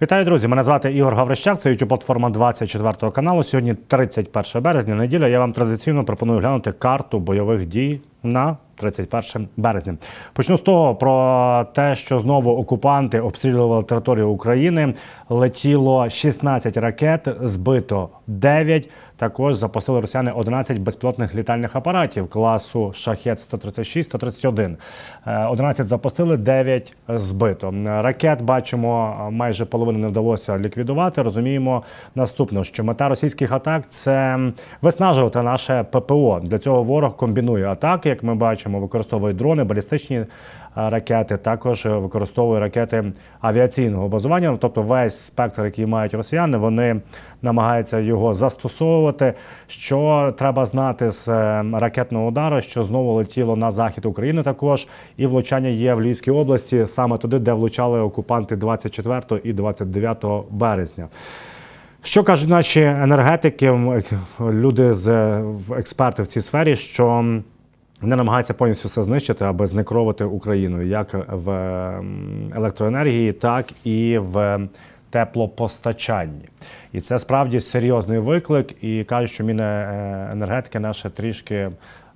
Вітаю, друзі! Мене звати Ігор Гаврищак. Це youtube платформа 24 каналу. Сьогодні 31 березня. Неділя. Я вам традиційно пропоную глянути карту бойових дій на 31 березня. Почну з того про те, що знову окупанти обстрілювали територію України. Летіло 16 ракет, збито 9. Також запустили росіяни 11 безпілотних літальних апаратів класу Шахет 136 131 Е, 11 запустили, 9 збито. Ракет бачимо, майже половину не вдалося ліквідувати. Розуміємо наступне, що мета російських атак це виснажувати наше ППО. Для цього ворог комбінує атаки, як ми бачимо, використовує дрони, балістичні е, ракети, також використовує ракети авіаційного базування. Тобто весь спектр, який мають росіяни, вони намагаються його застосовувати. Що треба знати з е, ракетного удару, що знову летіло на захід України також, і влучання є в Львівській області, саме туди, де влучали окупанти 24 і 29 березня. Що кажуть наші енергетики, люди з експерти в цій сфері, що вони намагаються повністю все знищити, аби знекровити Україну як в електроенергії, так і в теплопостачанні. І це справді серйозний виклик. І кажуть, що Міненергетики наше трішки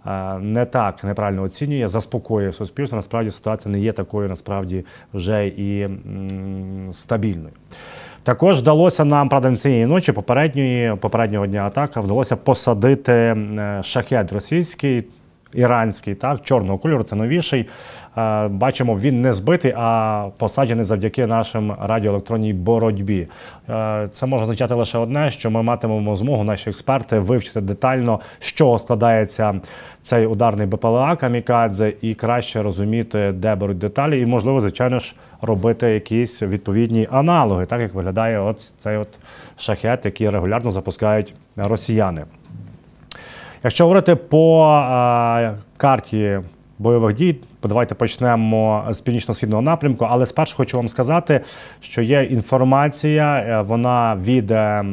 е, не так неправильно оцінює, заспокоює суспільство. Насправді ситуація не є такою, насправді вже і стабільною. Також вдалося нам, правда, цієї ночі, попередньої попереднього дня атака, вдалося посадити е, шахет російський, іранський, так, чорного кольору, це новіший. Е, Бачимо, він не збитий, а посаджений завдяки нашим радіоелектронній боротьбі. Е, Це може означати лише одне, що ми матимемо змогу, наші експерти, вивчити детально, чого складається цей ударний БПЛА Камікадзе, і краще розуміти, де беруть деталі, і можливо, звичайно ж, робити якісь відповідні аналоги, так як виглядає от цей от шахет, який регулярно запускають росіяни. Якщо говорити по е, карті бойових дій, давайте почнемо з північно-східного напрямку. Але спершу хочу вам сказати, що є інформація, е, вона від е,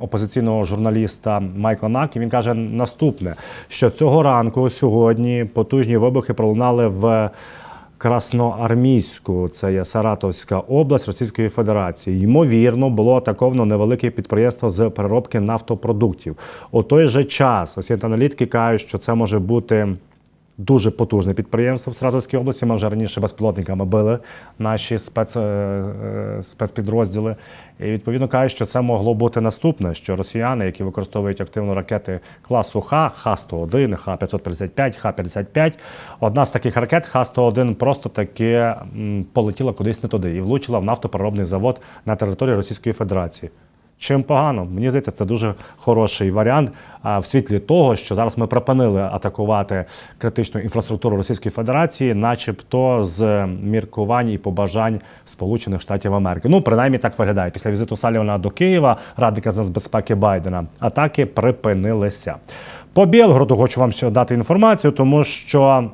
опозиційного журналіста Майкла Накі. Він каже наступне: що цього ранку, сьогодні, потужні вибухи пролунали в. Красноармійську, це є Саратовська область Російської Федерації. Ймовірно, було атаковано невелике підприємство з переробки нафтопродуктів. У той же час ось аналітики кажуть, що це може бути. Дуже потужне підприємство в Саратовській області. Ми вже раніше безпілотниками били наші спец, е, е, спецпідрозділи. І відповідно кажуть, що це могло бути наступне: що росіяни, які використовують активно ракети класу Х, Х-101, Х-555, Х-55, одна з таких ракет Х-101 просто таки полетіла кудись не туди і влучила в нафтопереробний завод на території Російської Федерації. Чим погано? Мені здається, це дуже хороший варіант в світлі того, що зараз ми припинили атакувати критичну інфраструктуру Російської Федерації, начебто з міркувань і побажань Сполучених Штатів Америки. Ну, принаймні так виглядає. Після візиту Салівана до Києва, радника з нацбезпеки Байдена, атаки припинилися. По Білгороду хочу вам ще дати інформацію, тому що.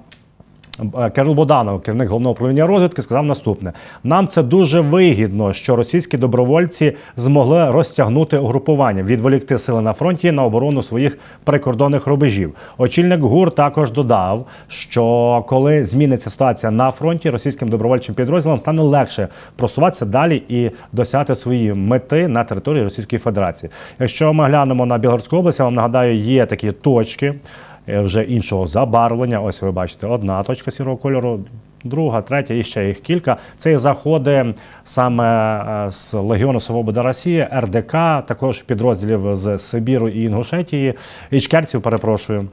Е, Кирил Боданов, керівник головного управління розвідки, сказав наступне: нам це дуже вигідно, що російські добровольці змогли розтягнути угрупування, відволікти сили на фронті на оборону своїх прикордонних рубежів. Очільник ГУР також додав, що коли зміниться ситуація на фронті, російським добровольчим підрозділам стане легше просуватися далі і досягти свої мети на території Російської Федерації. Якщо ми глянемо на Білгородську область, я вам нагадаю, є такі точки вже іншого забарвлення. Ось ви бачите, одна точка сірого кольору, друга, третя і ще їх кілька. Це заходи саме е, з Легіону Свобода Росії, РДК, також підрозділів з Сибіру і Інгушетії, Ічкерців, перепрошую.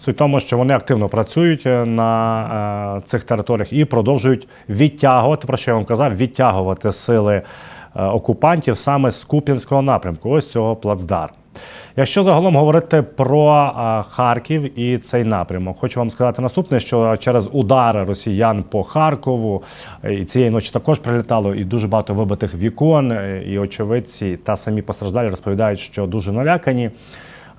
Суть тому, що вони активно працюють е, на е, цих територіях і продовжують відтягувати, про що я вам казав, відтягувати сили е, окупантів саме з Куп'янського напрямку, ось цього плацдарму. Якщо загалом говорити про Харків і цей напрямок, хочу вам сказати наступне: що через удари росіян по Харкову е, і цієї ночі також прилітало і дуже багато вибитих вікон, е, і очевидці та самі постраждалі розповідають, що дуже налякані.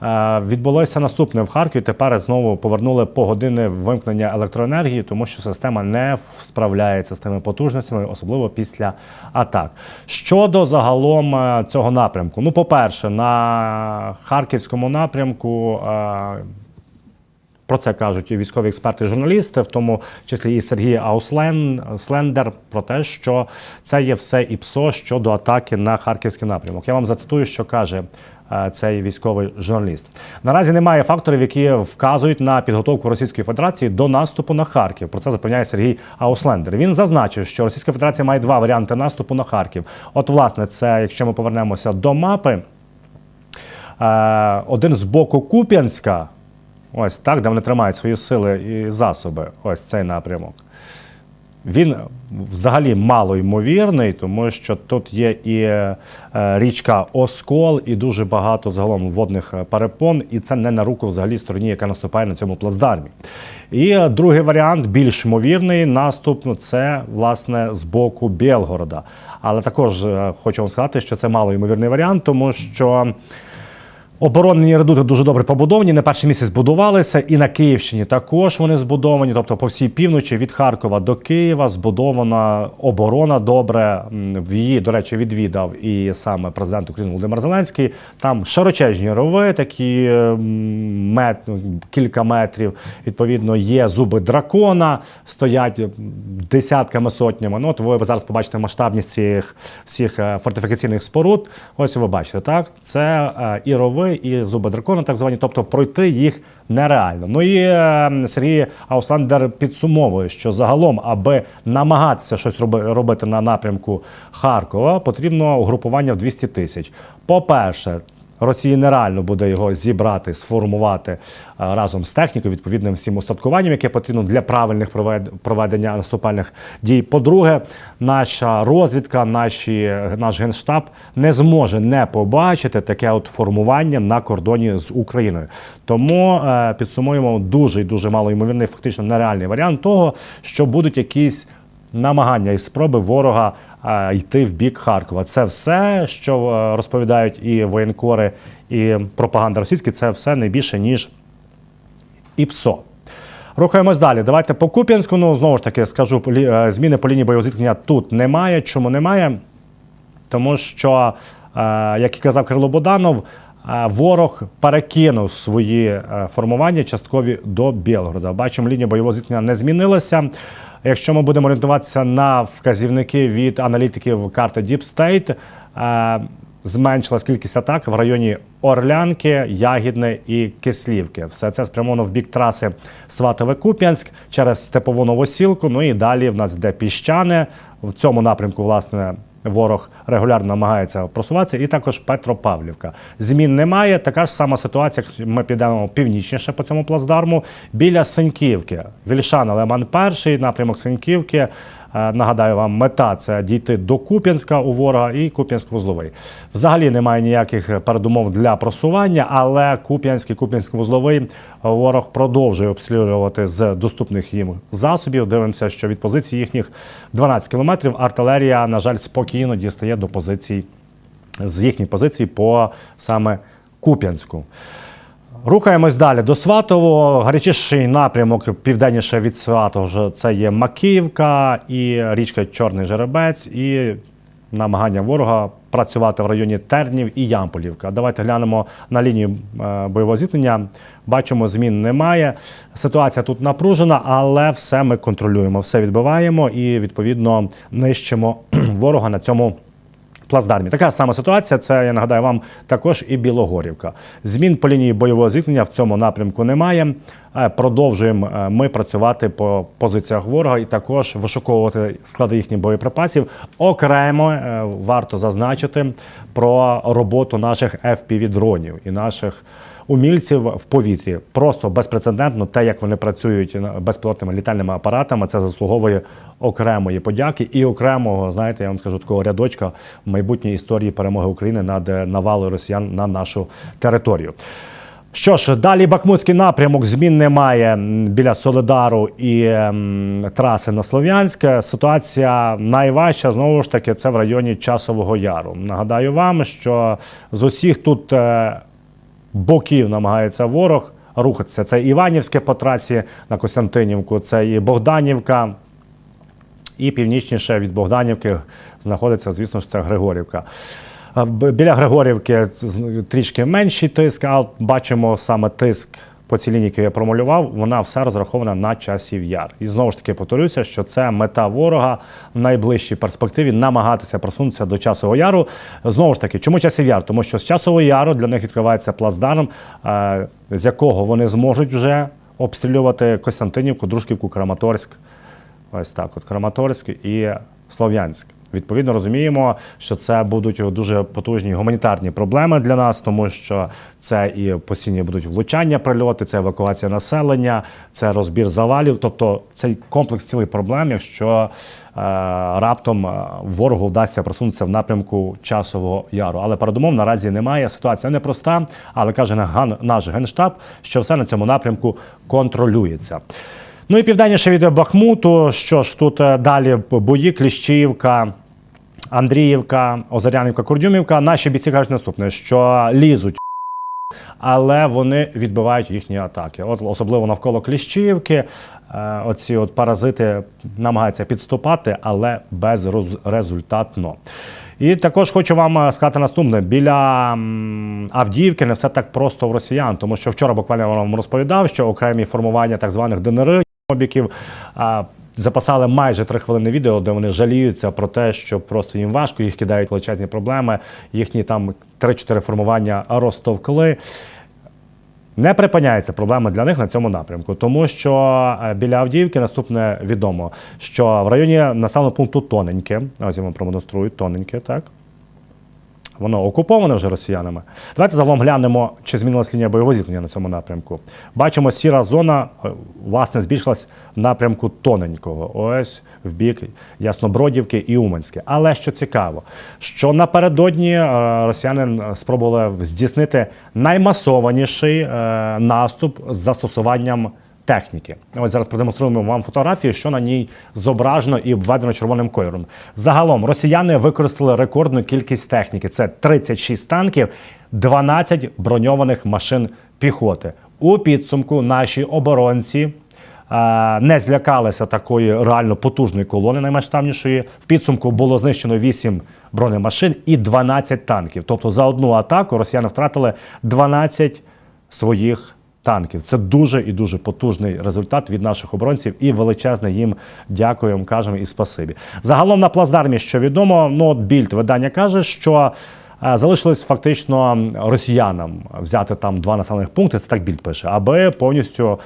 Е, Відбулося наступне в Харкові. Тепер знову повернули погодинне вимкнення електроенергії, тому що система не справляється з тими потужностями, особливо після атак. Щодо загалом е, цього напрямку, ну, по-перше, на харківському напрямку. е, Про це кажуть і військові експерти, і журналісти, в тому числі і Сергій Ауслен Слендер, про те, що це є все ІПСО щодо атаки на харківський напрямок. Я вам зацитую, що каже цей військовий журналіст. Наразі немає факторів, які вказують на підготовку Російської Федерації до наступу на Харків. Про це запевняє Сергій Ауслендер. Він зазначив, що Російська Федерація має два варіанти наступу на Харків. От, власне, це якщо ми повернемося до мапи. Е, один з боку Куп'янська, ось так, де вони тримають свої сили і засоби, ось цей напрямок. Він взагалі мало ймовірний, тому що тут є і е, річка Оскол, і дуже багато загалом водних е, перепон, і це не на руку взагалі стороні, яка наступає на цьому плацдармі. І е, другий варіант, більш ймовірний наступ, ну, це власне з боку Білгорода. Але також хочу вам сказати, що це мало ймовірний варіант, тому що. Оборонні редути дуже добре побудовані. На перший місяць будувалися, і на Київщині також вони збудовані. Тобто, по всій півночі від Харкова до Києва збудована оборона добре. В її, до речі, відвідав і саме президент України Володимир Зеленський. Там широчезні рови, такі м, мет, ну, кілька метрів. Відповідно, є зуби дракона, стоять десятками сотнями. Ну, от ви зараз побачите масштабність цих всіх е, фортифікаційних споруд. Ось ви бачите, так? Це е, і рови, і зуби дракона, так звані, тобто пройти їх нереально. Ну і е, Сергій Аусландер підсумовує, що загалом, аби намагатися щось робити на напрямку Харкова, потрібно угрупування в 200 тисяч. По-перше, Росії нереально буде його зібрати, сформувати е, разом з технікою, відповідним всім устаткуванням, яке потрібно для правильних провед- проведення наступальних дій. По-друге, наша розвідка, наші, наш генштаб не зможе не побачити таке от формування на кордоні з Україною. Тому е, підсумуємо дуже і дуже мало ймовірний, фактично нереальний варіант того, що будуть якісь намагання і спроби ворога йти в бік Харкова. Це все, що е, розповідають і воєнкори, і пропаганда російська, це все не більше ніж ІПСО. Рухаємось далі. Давайте по Куп'янську. Ну знову ж таки скажу, е, зміни по лінії бойового зіткнення тут немає. Чому немає? Тому що, е, як і казав Кирило Боданов, ворог перекинув свої формування часткові до Білгорода. Бачимо, лінія бойового зіткнення не змінилася. Якщо ми будемо орієнтуватися на вказівники від аналітиків карти Deep State, е, зменшилась кількість атак в районі Орлянки, Ягідне і Кислівки. Все це спрямовано в бік траси Сватове-Куп'янськ через Степову Новосілку. Ну і далі в нас йде піщане. В цьому напрямку, власне, ворог регулярно намагається просуватися, і також Петропавлівка. Змін немає. Така ж сама ситуація. Ми підемо північніше по цьому плацдарму біля Синьківки. Вільшана Леман перший напрямок Синьківки. Е, Нагадаю вам, мета це дійти до Куп'янська у ворога і Куп'янськ-Вузловий. Взагалі немає ніяких передумов для просування, але Куп'янський, Куп'янськ-Вузловий ворог продовжує обстрілювати з доступних їм засобів. Дивимося, що від позицій їхніх 12 кілометрів артилерія, на жаль, спокійно дістає до позицій з їхніх позицій по саме Куп'янську. Рухаємось далі до Сватового. Гарячіший напрямок південніше від Сватого вже це є Макіївка і річка Чорний Жеребець, і намагання ворога працювати в районі Тернів і Ямполівка. Давайте глянемо на лінію е, бойового зіткнення. Бачимо, змін немає. Ситуація тут напружена, але все ми контролюємо, все відбиваємо і відповідно нищимо ворога на цьому плацдармі. Така сама ситуація. Це я нагадаю вам також і Білогорівка. Змін по лінії бойового зіткнення в цьому напрямку немає. Е, Продовжуємо е, ми працювати по позиціях ворога і також вишуковувати склади їхніх боєприпасів. Окремо е, варто зазначити про роботу наших fpv дронів і наших умільців в повітрі. Просто безпрецедентно те, як вони працюють безпілотними літальними апаратами, це заслуговує окремої подяки і окремого, знаєте, я вам скажу такого рядочка в майбутній історії перемоги України над е, навалою росіян на нашу територію. Що ж, далі Бахмутський напрямок змін немає біля Солидару і ем, траси на Слов'янське. Ситуація найважча знову ж таки це в районі Часового Яру. Нагадаю вам, що з усіх тут е, боків намагається ворог рухатися. Це Іванівське по трасі на Костянтинівку, це і Богданівка. І північніше від Богданівки знаходиться, звісно ж, це Григорівка. Біля Григорівки трішки менший тиск, а бачимо саме тиск по цій лінії, яку я промалював, вона все розрахована на часів яр. І знову ж таки повторюся, що це мета ворога в найближчій перспективі намагатися просунутися до часового яру. Знову ж таки, чому часів яр? Тому що з часового яру для них відкривається плацдарм, е, з якого вони зможуть вже обстрілювати Костянтинівку, Дружківку, Краматорськ. Ось так, от Краматорськ і Слов'янськ. Відповідно, розуміємо, що це будуть дуже потужні гуманітарні проблеми для нас, тому що це і постійні будуть влучання, прильоти, це евакуація населення, це розбір завалів. Тобто цей комплекс цілий проблем, якщо е, раптом е, ворогу вдасться просунутися в напрямку часового яру. Але передумов наразі немає. Ситуація непроста, але каже наш генштаб, що все на цьому напрямку контролюється. Ну і південніше від Бахмуту. Що ж тут е, далі бої, Кліщівка, Андріївка, Озарянівка, Курдюмівка. Наші бійці кажуть наступне, що лізуть. Але вони відбивають їхні атаки. От особливо навколо Кліщівки. е, Оці от паразити намагаються підступати, але безрезультатно. І також хочу вам е, сказати наступне: біля Авдіївки не все так просто в росіян, тому що вчора буквально я вам розповідав, що окремі формування так званих ДНР обіків а, записали майже три хвилини відео, де вони жаліються про те, що просто їм важко, їх кидають величезні проблеми. Їхні там 3-4 формування розтовкли. Не припиняється проблема для них на цьому напрямку, тому що е, біля Авдіївки наступне відомо, що в районі населеного пункту Тоненьке, ось я вам продемонструю, Тоненьке, так. Воно окуповане вже росіянами. Давайте загалом глянемо, чи змінилась лінія бойового зіткнення на цьому напрямку. Бачимо, сіра зона е, власне збільшилась в напрямку тоненького. Ось в бік Яснобродівки і Уманське. Але що цікаво, що напередодні е, росіяни спробували здійснити наймасованіший е, наступ з застосуванням техніки. Ось зараз продемонструємо вам фотографію, що на ній зображено і обведено червоним кольором. Загалом росіяни використали рекордну кількість техніки: це 36 танків, 12 броньованих машин піхоти. У підсумку наші оборонці. е, Не злякалися такої реально потужної колони, наймасштабнішої. В підсумку було знищено 8 бронемашин і 12 танків. Тобто за одну атаку росіяни втратили 12 своїх танків. Це дуже і дуже потужний результат від наших оборонців і величезне їм дякуємо, кажемо і спасибі. Загалом на плацдармі, що відомо, ну от більд видання каже, що. е, Залишилось фактично росіянам взяти там два населених пункти, це так більд пише, аби повністю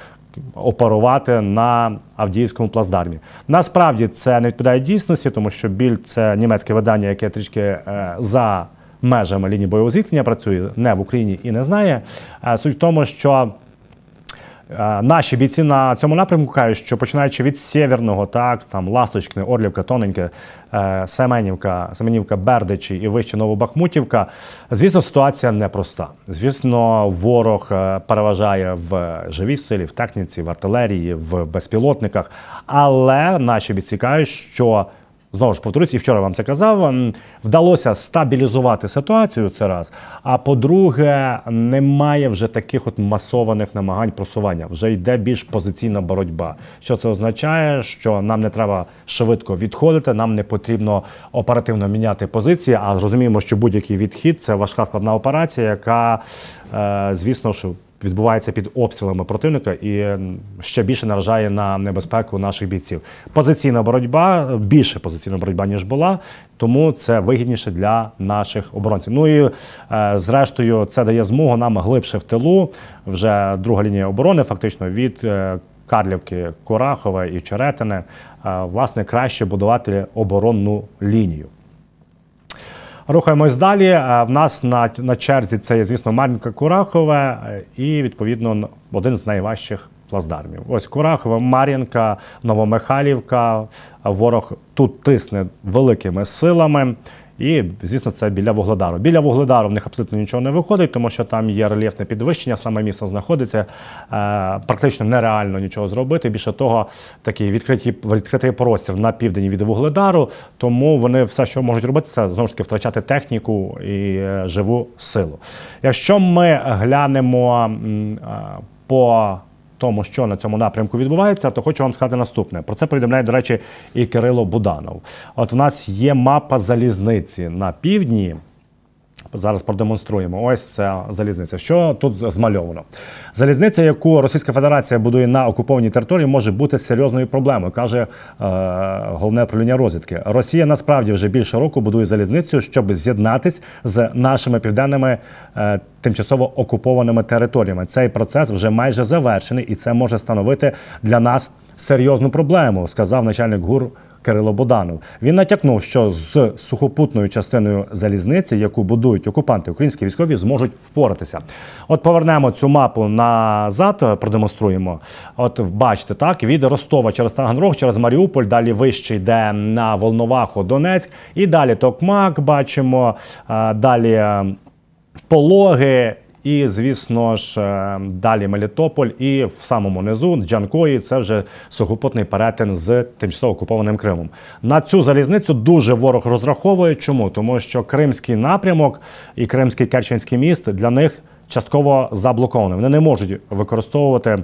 оперувати на Авдіївському плацдармі. Насправді це не відповідає дійсності, тому що більд це німецьке видання, яке трішки е, за межами лінії бойового зіткнення працює не в Україні і не знає. Е, Суть в тому, що Наші бійці на цьому напрямку кажуть, що починаючи від Сєвєрного, так там Ласточкне, Орлівка, Тоненьке, е, Семенівка, Семенівка, Бердичі і вище Новобахмутівка. Звісно, ситуація непроста. Звісно, ворог е, переважає в живій силі, в техніці, в артилерії, в безпілотниках. Але наші бійці кажуть, що Знову ж повторюсь, і вчора вам це казав. Вдалося стабілізувати ситуацію. Це раз. А по-друге, немає вже таких от масованих намагань просування. Вже йде більш позиційна боротьба. Що це означає? Що нам не треба швидко відходити, нам не потрібно оперативно міняти позиції. А розуміємо, що будь-який відхід це важка складна операція, яка, е, звісно, що відбувається під обстрілами противника і ще більше наражає на небезпеку наших бійців. Позиційна боротьба більше позиційна боротьба ніж була, тому це вигідніше для наших оборонців. Ну і е, зрештою, це дає змогу нам глибше в тилу. Вже друга лінія оборони, фактично від. е, Карлівки, Корахове і Черетине, е, власне, краще будувати оборонну лінію. Рухаємось далі. В нас на, на черзі це є, звісно, Мар'їнка Курахове і, відповідно, один з найважчих плацдармів. Ось Курахове, Мар'їнка, Новомихайлівка. Ворог тут тисне великими силами. І, звісно, це біля Вугледару. Біля Вугледару в них абсолютно нічого не виходить, тому що там є рельєфне підвищення, саме місто знаходиться. Е, практично нереально нічого зробити. Більше того, такий відкритий, відкритий простір на південь від Вугледару. Тому вони все, що можуть робити, це знову ж таки втрачати техніку і е, живу силу. Якщо ми глянемо е, по тому, що на цьому напрямку відбувається, то хочу вам сказати наступне. Про це повідомляє, до речі, і Кирило Буданов. От в нас є мапа залізниці на півдні. Зараз продемонструємо. Ось ця залізниця. Що тут змальовано? Залізниця, яку Російська Федерація будує на окупованій території, може бути серйозною проблемою, каже е, головне управління розвідки. Росія насправді вже більше року будує залізницю, щоб з'єднатись з нашими південними е, тимчасово окупованими територіями. Цей процес вже майже завершений, і це може становити для нас серйозну проблему, сказав начальник ГУР Кирило Боданов. Він натякнув, що з сухопутною частиною залізниці, яку будують окупанти, українські військові зможуть впоратися. От повернемо цю мапу назад, продемонструємо. От бачите, так від Ростова через Таганрог, через Маріуполь, далі вище йде на Волноваху, Донецьк, і далі Токмак бачимо, далі. е, Пологи. І, звісно ж, е, далі Мелітополь, і в самому низу Джанкої це вже сухопутний перетин з тимчасово окупованим Кримом. На цю залізницю дуже ворог розраховує. Чому? Тому що Кримський напрямок і Кримський Керченський міст для них частково заблокований. Вони не можуть використовувати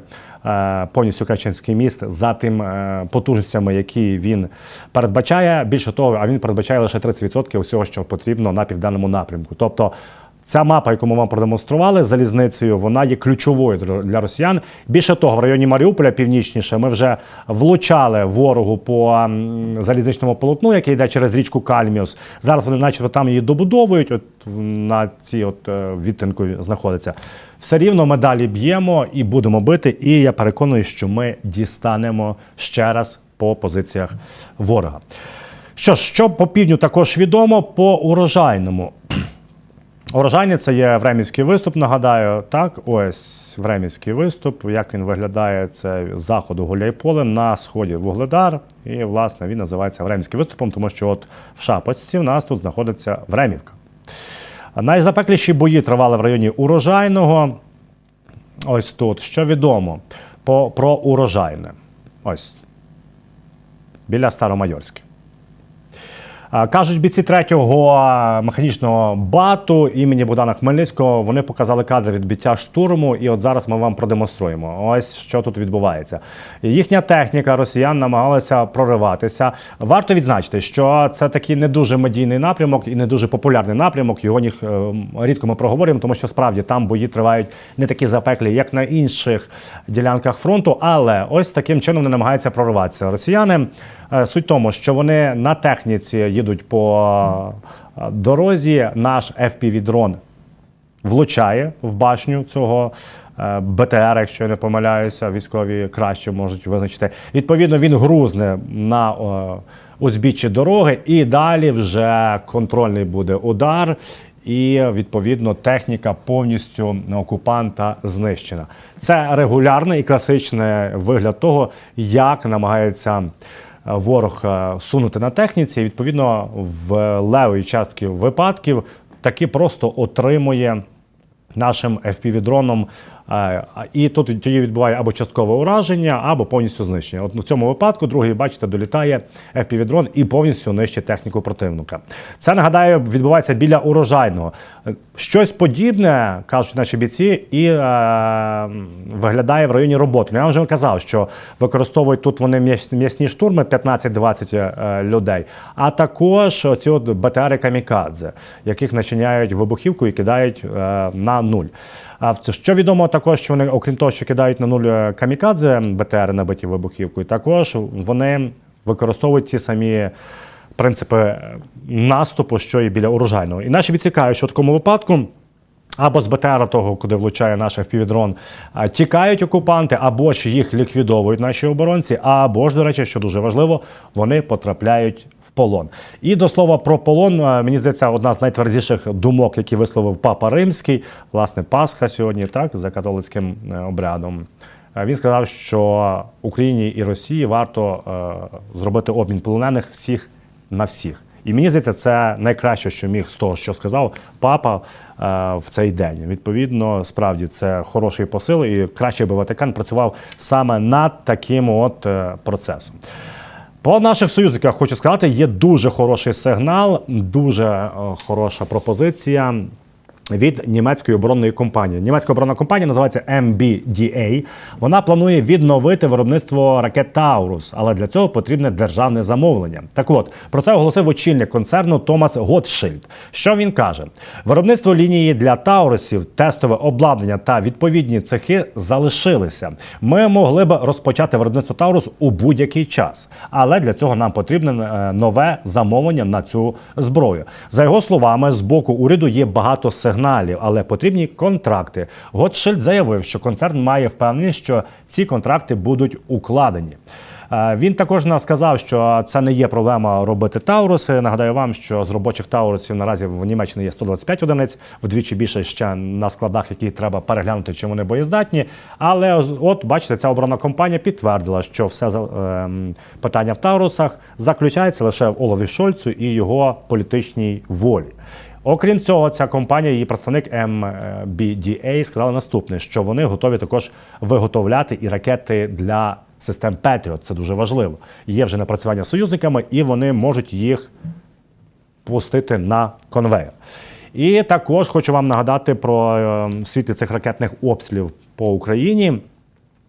е, повністю Керченський міст за тим е, потужностями, які він передбачає. Більше того, а він передбачає лише 30% всього, що потрібно на південному напрямку. Тобто Ця мапа, яку ми вам продемонстрували залізницею, вона є ключовою для- росіян. Більше того, в районі Маріуполя північніше ми вже влучали ворогу по залізничному полотну, який йде через річку Кальміус. Зараз вони, начебто, там її добудовують. От на цій от е, відтинку знаходиться. Все рівно ми далі б'ємо і будемо бити. І я переконаний, що ми дістанемо ще раз по позиціях ворога. Що ж, що по півдню також відомо по урожайному. Урожайні це є времівський виступ, нагадаю. Так, ось времівський виступ. Як він виглядає, це з заходу Гуляйполе, на сході Вугледар. І, власне, він називається времівським виступом, тому що от в Шапочці в нас тут знаходиться Времівка. Найзапекліші бої тривали в районі урожайного. Ось тут. Що відомо про урожайне. Ось. Біля Старомайорська. Кажуть, бійці третього механічного бату імені Богдана Хмельницького вони показали кадри відбиття штурму, і от зараз ми вам продемонструємо. Ось що тут відбувається. Їхня техніка росіян намагалася прориватися. Варто відзначити, що це такий не дуже медійний напрямок і не дуже популярний напрямок. Його ніх, е, рідко ми проговорюємо, тому що справді там бої тривають не такі запеклі, як на інших ділянках фронту. Але ось таким чином вони намагаються прориватися. Росіяни Суть в тому, що вони на техніці їдуть по е, дорозі. Наш FPV-дрон влучає в башню цього е, БТР, якщо я не помиляюся, військові краще можуть визначити. Відповідно, він грузне на е, узбіччі дороги, і далі вже контрольний буде удар. І відповідно техніка повністю окупанта знищена. Це регулярний і класичний вигляд того, як намагається е, ворог е, сунути на техніці. І, Відповідно, в левої частки випадків таки просто отримує нашим FPV-дроном. е, І тут тоді відбуває або часткове ураження, або повністю знищення. От в цьому випадку, другий, бачите, долітає FPV-дрон і повністю нищить техніку противника. Це нагадаю, відбувається біля урожайного. Щось подібне, кажуть наші бійці, і е, виглядає в районі роботи. Ну, Я вам вже казав, що використовують тут вони м'ясні штурми 15-20 е, людей, а також ці от БТРи камікадзе, яких начиняють вибухівку і кидають е, на нуль. А що відомо також, що вони, окрім того, що кидають на нуль е, камікадзе БТР набиті вибухівкою, також вони використовують ті самі принципи е, наступу, що і біля урожайного. І наші бійці що в такому випадку. Або з БТР того, куди влучає наш FPV-дрон, тікають окупанти, або ж їх ліквідовують наші оборонці, або ж, до речі, що дуже важливо, вони потрапляють полон. І до слова про полон, мені здається, одна з найтвердіших думок, які висловив Папа Римський, власне, Пасха сьогодні, так, за католицьким е, обрядом. Е, Він сказав, що Україні і Росії варто е, зробити обмін полонених всіх на всіх. І мені здається, це найкраще, що міг з того, що сказав папа в цей день. Відповідно, справді це хороший посил, і краще би Ватикан працював саме над таким от процесом. По наших союзниках хочу сказати, є дуже хороший сигнал, дуже е, хороша пропозиція. Від німецької оборонної компанії. Німецька оборонна компанія називається MBDA. Вона планує відновити виробництво ракет Таурус, але для цього потрібне державне замовлення. Так от про це оголосив очільник концерну Томас Готшильд. Що він каже? Виробництво лінії для Таурусів, тестове обладнання та відповідні цехи залишилися. Ми могли б розпочати виробництво Таурус у будь-який час, але для цього нам потрібне е, нове замовлення на цю зброю. За його словами, з боку уряду є багато сигналів, але потрібні контракти. Готшильд заявив, що концерн має впевненість, що ці контракти будуть укладені. Е, Він також сказав, що це не є проблема робити Тауруси. Нагадаю вам, що з робочих Таурусів наразі в Німеччині є 125 одиниць, вдвічі більше ще на складах, які треба переглянути, чи вони боєздатні. Але от бачите, ця оборонна компанія підтвердила, що все ем, питання в Таурусах заключається лише в Олові Шольцу і його політичній волі. Окрім цього, ця компанія, її представник MBDA сказала наступне, що вони готові також виготовляти і ракети для систем Patriot. Це дуже важливо. Є вже напрацювання союзниками, і вони можуть їх пустити на конвейер. І також хочу вам нагадати про е, світи цих ракетних обстрілів по Україні.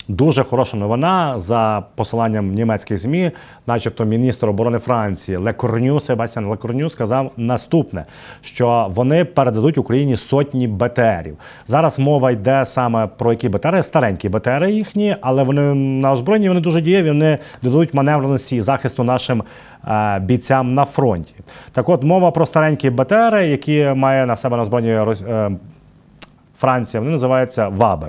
Дуже хороша новина за посиланням німецьких змі, начебто міністр оборони Франції Лекорню Себастьян Лекорню сказав наступне: що вони передадуть Україні сотні БТРів. Зараз мова йде саме про які БТРи, старенькі БТРи їхні, але вони на озброєнні вони дуже дієві. Вони додадуть маневреності і захисту нашим е, бійцям на фронті. Так, от мова про старенькі БТРи, які має на себе на озброєнні е, Франція, вони називаються ВАБи.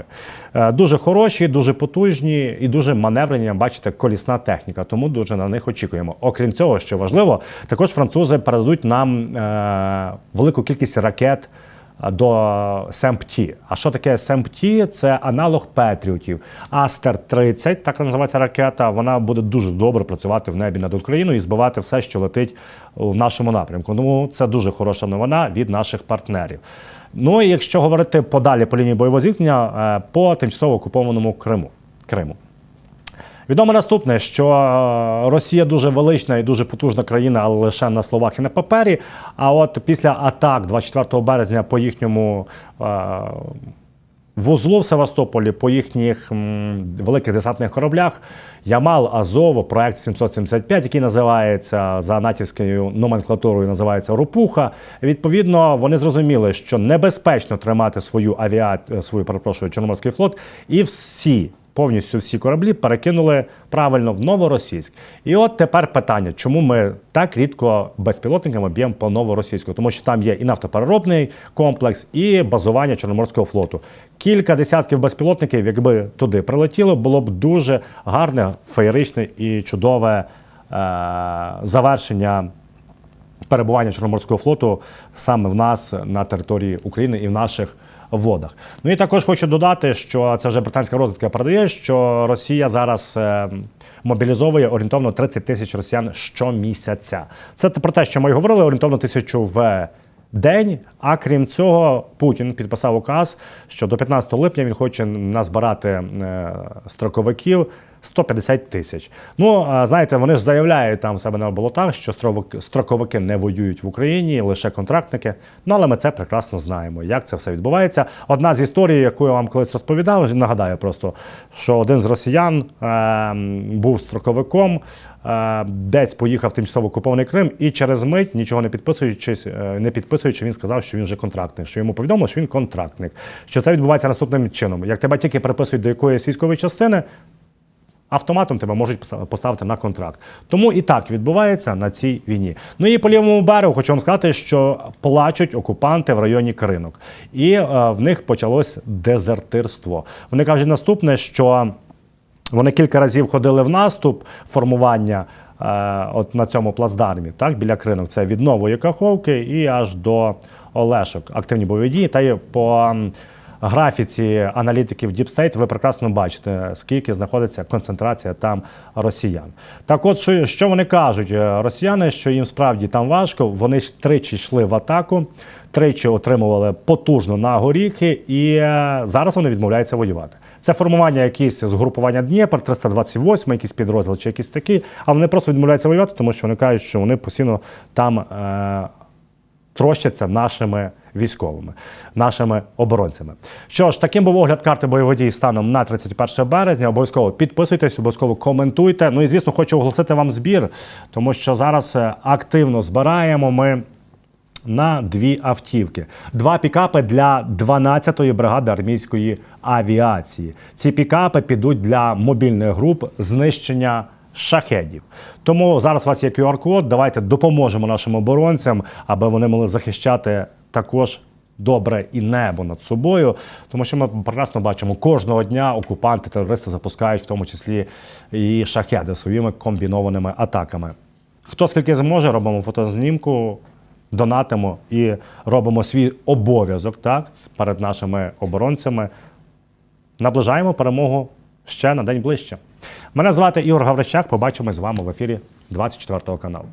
Е, Дуже хороші, дуже потужні і дуже маневрені, бачите, колісна техніка. Тому дуже на них очікуємо. Окрім цього, що важливо, також французи передадуть нам е, велику кількість ракет. До СЕМПТі. А що таке СЕМПТі? Це аналог Петріотів. Астер 30, так називається ракета. Вона буде дуже добре працювати в небі над Україною і збивати все, що летить в нашому напрямку. Тому це дуже хороша новина від наших партнерів. Ну і якщо говорити подалі по лінії бойового зіткнення е, по тимчасово окупованому Криму. Криму. Відомо наступне, що е, Росія дуже велична і дуже потужна країна, але лише на словах і на папері. А от після атак 24 березня по їхньому е, вузлу в Севастополі, по їхніх великих десантних кораблях, Ямал Азово, проект 775, який називається за натівською номенклатурою, називається Рупуха. Відповідно, вони зрозуміли, що небезпечно тримати свою авіацію, свою перепрошую, Чорноморський флот, і всі повністю всі кораблі перекинули правильно в новоросійськ. І от тепер питання, чому ми так рідко безпілотниками б'ємо по новоросійську? Тому що там є і нафтопереробний комплекс, і базування Чорноморського флоту. Кілька десятків безпілотників, якби туди прилетіло, було б дуже гарне, феєричне і чудове е- завершення перебування Чорноморського флоту саме в нас на території України і в наших водах. Ну і також хочу додати, що це вже британська розвідка передає, що Росія зараз е, мобілізовує орієнтовно 30 тисяч росіян щомісяця. Це про те, що ми говорили, орієнтовно тисячу в день. А крім цього, Путін підписав указ, що до 15 липня він хоче назбирати е, строковиків 150 тисяч. Ну, знаєте, вони ж заявляють там себе на болотах, що строковики не воюють в Україні, лише контрактники. Ну, але ми це прекрасно знаємо, як це все відбувається. Одна з історій, яку я вам колись розповідав, нагадаю просто, що один з росіян е, був строковиком, е, десь поїхав тимчасово окупований Крим, і через мить, нічого не підписуючись, е, не підписуючи, він сказав, що він вже контрактник, що йому повідомили, що він контрактник. Що це відбувається наступним чином. Як тебе тільки переписують до якоїсь військової частини, автоматом тебе можуть поставити на контракт. Тому і так відбувається на цій війні. Ну і по лівому берегу хочу вам сказати, що плачуть окупанти в районі Кринок. І е, в них почалось дезертирство. Вони кажуть наступне, що вони кілька разів ходили в наступ формування. е, От на цьому плацдармі, так, біля кринок, це від Нової Каховки і аж до Олешок. Активні бойові дії. Та й по графіці аналітиків Deep State ви прекрасно бачите, скільки знаходиться концентрація там росіян. Так от, що, вони кажуть? Е, Росіяни, що їм справді там важко, вони ж тричі йшли в атаку, тричі отримували потужно на горіхи, і е, зараз вони відмовляються воювати. Це формування якісь згрупування Дніпр, 328, якісь підрозділ чи якісь такі, а вони просто відмовляються воювати, тому що вони кажуть, що вони постійно там. Е- трощаться нашими військовими, нашими оборонцями. Що ж, таким був огляд карти бойових дій станом на 31 березня. Обов'язково підписуйтесь, обов'язково коментуйте. Ну і звісно, хочу оголосити вам збір, тому що зараз е, активно збираємо ми. На дві автівки, два пікапи для 12-ї бригади армійської авіації. Ці пікапи підуть для мобільних груп знищення шахедів. Тому зараз у вас є QR-код. Давайте допоможемо нашим оборонцям, аби вони могли захищати також добре і небо над собою. Тому що ми прекрасно бачимо, кожного дня окупанти, терористи запускають в тому числі і шахеди своїми комбінованими атаками. Хто скільки зможе, робимо фотознімку, донатимо і робимо свій обов'язок так, перед нашими оборонцями. Наближаємо перемогу ще на день ближче. Мене звати Ігор Гаврищак. Побачимось з вами в ефірі 24 каналу.